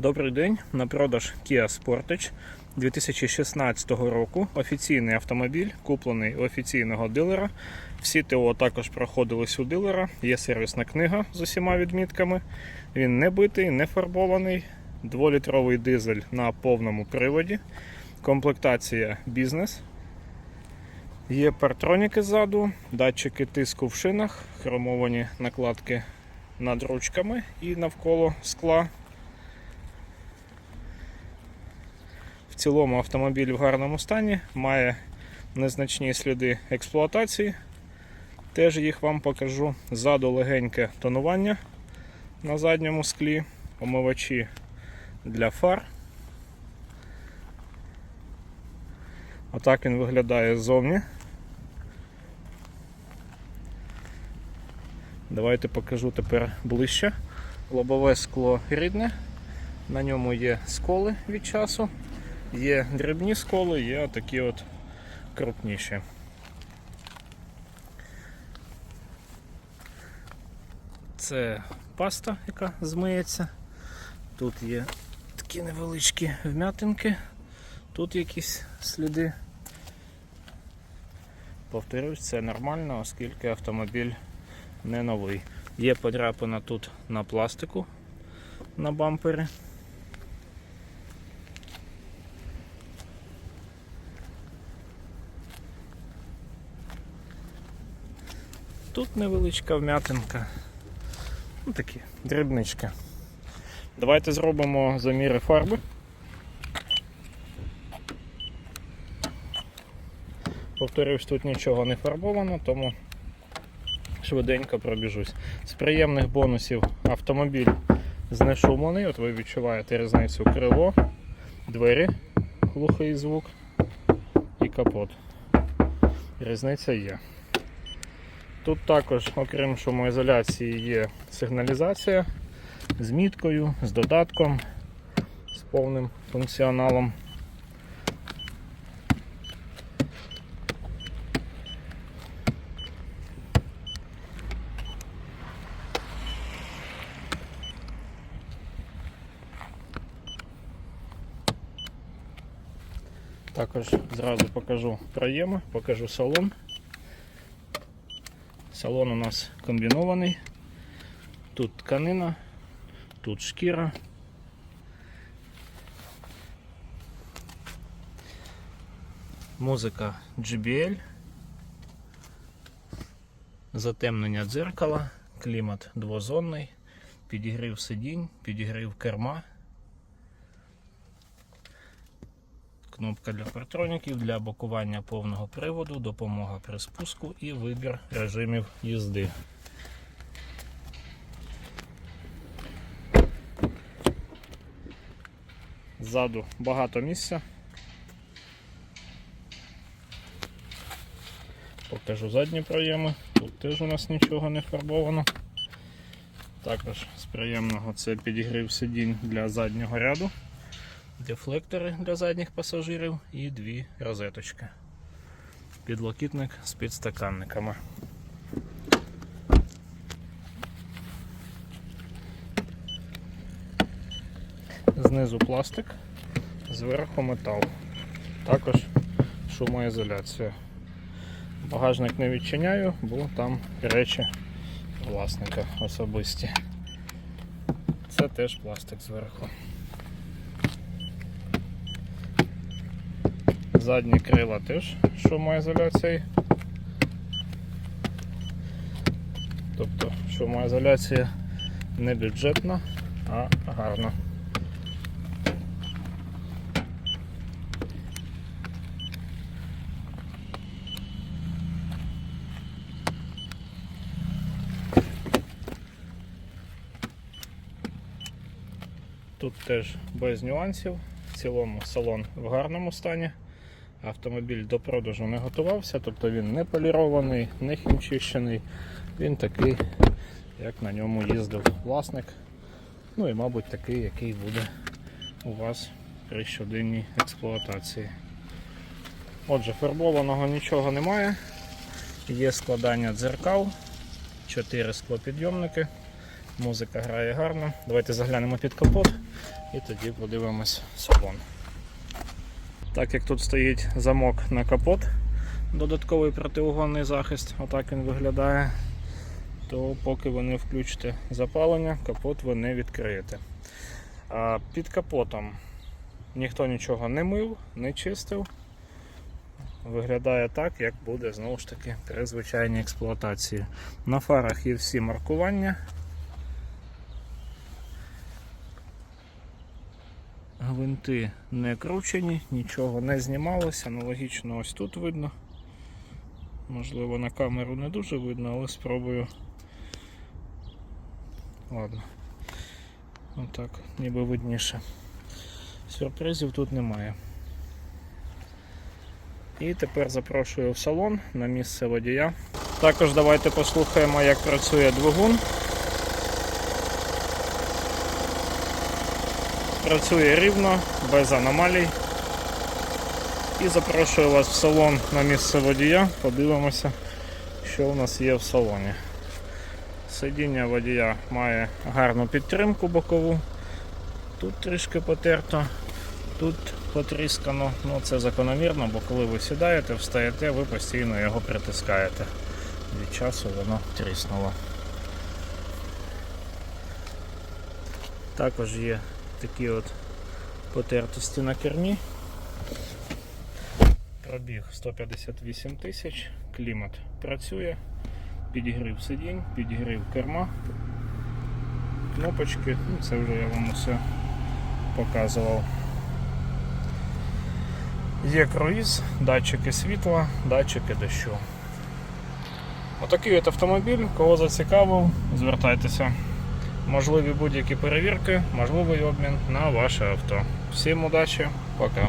Добрий день. На продаж Kia Sportage 2016 року. Офіційний автомобіль, куплений у офіційного дилера. Всі ТО також проходились у дилера. Є сервісна книга з усіма відмітками. Він не битий, не фарбований. Дволітровий дизель на повному приводі. Комплектація бізнес. Є партроніки ззаду, датчики тиску в шинах, хромовані накладки над ручками і навколо скла. Цілому автомобіль в гарному стані, має незначні сліди експлуатації. Теж їх вам покажу. Ззаду легеньке тонування на задньому склі, омивачі для фар. Отак він виглядає ззовні. Давайте покажу тепер ближче. Лобове скло рідне, на ньому є сколи від часу, є дрібні сколи, є такі от крупніші. Це паста, яка змиється. Тут є такі невеличкі вм'ятинки, тут якісь сліди. Повторюсь, це нормально, оскільки автомобіль не новий. Є подряпина тут на пластику на бампері. Тут невеличка вм'ятинка. Ну такі дрібнички. Давайте зробимо заміри фарби. Повторюсь, тут нічого не фарбовано, тому швиденько пробіжусь. З приємних бонусів автомобіль знешумлений, от ви відчуваєте різницю крило, двері, глухий звук і капот. Різниця є. Тут також, окрім шумоізоляції, є сигналізація з міткою, з додатком, з повним функціоналом. Також зразу покажу проєми, покажу салон. Салон у нас комбінований. Тут тканина, тут шкіра. Музика JBL. Затемнення дзеркала, клімат двозонний, підігрів сидінь, підігрів керма. Кнопка для партроніків, для блокування повного приводу, допомога при спуску і вибір режимів їзди. Ззаду багато місця. Покажу задні проєми. Тут теж у нас нічого не фарбовано. Також з приємного це підігрів сидінь для заднього ряду дефлектори для задніх пасажирів і дві розеточки. Підлокітник з підстаканниками. Знизу пластик, зверху метал. Також шумоізоляція. Багажник не відчиняю, бо там речі власника особисті. Це теж пластик зверху. Задні крила теж шумоізоляцією. Тобто шумоізоляція не бюджетна, а гарна. Тут теж без нюансів. В цілому салон в гарному стані. Автомобіль до продажу не готувався, тобто він не полірований, не хімчищений. Він такий, як на ньому їздив власник. Ну і, мабуть, такий, який буде у вас при щоденній експлуатації. Отже, фарбованого нічого немає. Є складання дзеркал, 4 склопідйомники. Музика грає гарно. Давайте заглянемо під капот. І тоді подивимось салон. Так як тут стоїть замок на капот, додатковий протиугонний захист, отак він виглядає, то поки ви не включите запалення, капот ви не відкриєте. А під капотом ніхто нічого не мив, не чистив. Виглядає так, як буде знову ж таки при звичайній експлуатації. На фарах є всі маркування. Гвинти не кручені, нічого не знімалося, аналогічно ось тут видно. Можливо, на камеру не дуже видно, але спробую. Ладно. Отак, ніби видніше. Сюрпризів тут немає. І тепер запрошую в салон на місце водія. Також давайте послухаємо, як працює двигун. Працює рівно, без аномалій. І запрошую вас в салон на місце водія. Подивимося, що у нас є в салоні. Сидіння водія має гарну підтримку бокову. Тут трішки потерто, тут потріскано. Ну це закономірно, бо коли ви сідаєте, встаєте, ви постійно його притискаєте. Від часу воно тріснуло. Також є такі от потертості на кермі. Пробіг 158 тисяч, клімат працює, підігрів сидінь, підігрів керма, кнопочки, ну це вже я вам усе показував. Є круїз, датчики світла, датчики дощу. Отакий от автомобіль, кого зацікавив, звертайтеся. Можливі будь-які перевірки, можливий обмін на ваше авто. Всім удачі, пока.